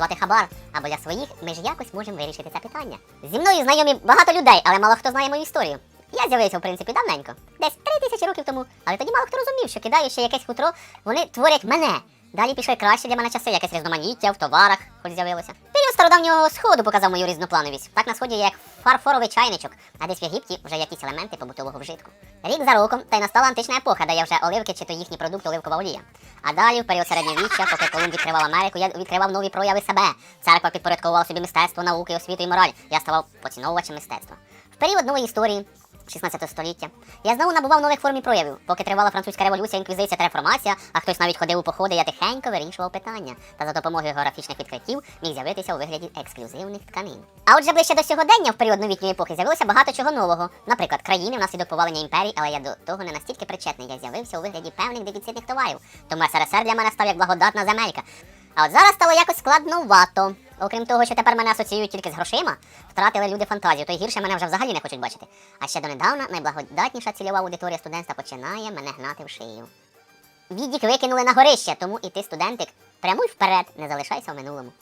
звати Хабар, або для своїх ми ж якось можемо вирішити це питання. Зі мною знайомі багато людей, але мало хто знає мою історію. Я з'явився, в принципі, давненько, десь три тисячі років тому, але тоді мало хто розумів, що кидаючи якесь хутро, вони творять мене. Далі пішли краще для мене часи, якесь різноманіття в товарах, хоч з'явилося. Період стародавнього сходу показав мою різноплановість. Так на сході є як фарфоровий чайничок, а десь в Єгипті вже якісь елементи побутового вжитку. Рік за роком, та й настала антична епоха, де є вже оливки чи то їхні продукти оливкова олія. А далі, в період середньовіччя, поки Колумб відкривав Америку, я відкривав нові прояви себе. Церква підпорядковувала собі мистецтво, науки, освіту і мораль. Я ставав поціновувачем мистецтва. В період нової історії. 16 століття. Я знову набував нових форм і проявів. Поки тривала французька революція, інквізиція та реформація, а хтось навіть ходив у походи, я тихенько вирішував питання. Та за допомогою географічних відкриттів міг з'явитися у вигляді ексклюзивних тканин. А отже, ближче до сьогодення, в період новітньої епохи, з'явилося багато чого нового. Наприклад, країни внаслідок повалення імперій, але я до того не настільки причетний. Я з'явився у вигляді певних дефіцитних товарів. Тому СРСР для мене став як благодатна земелька. А от зараз стало якось складновато. Окрім того, що тепер мене асоціюють тільки з грошима, втратили люди фантазію, то й гірше мене вже взагалі не хочуть бачити. А ще донедавна найблагодатніша цільова аудиторія студентства починає мене гнати в шию. Відік викинули на горище, тому і ти, студентик, прямуй вперед, не залишайся в минулому.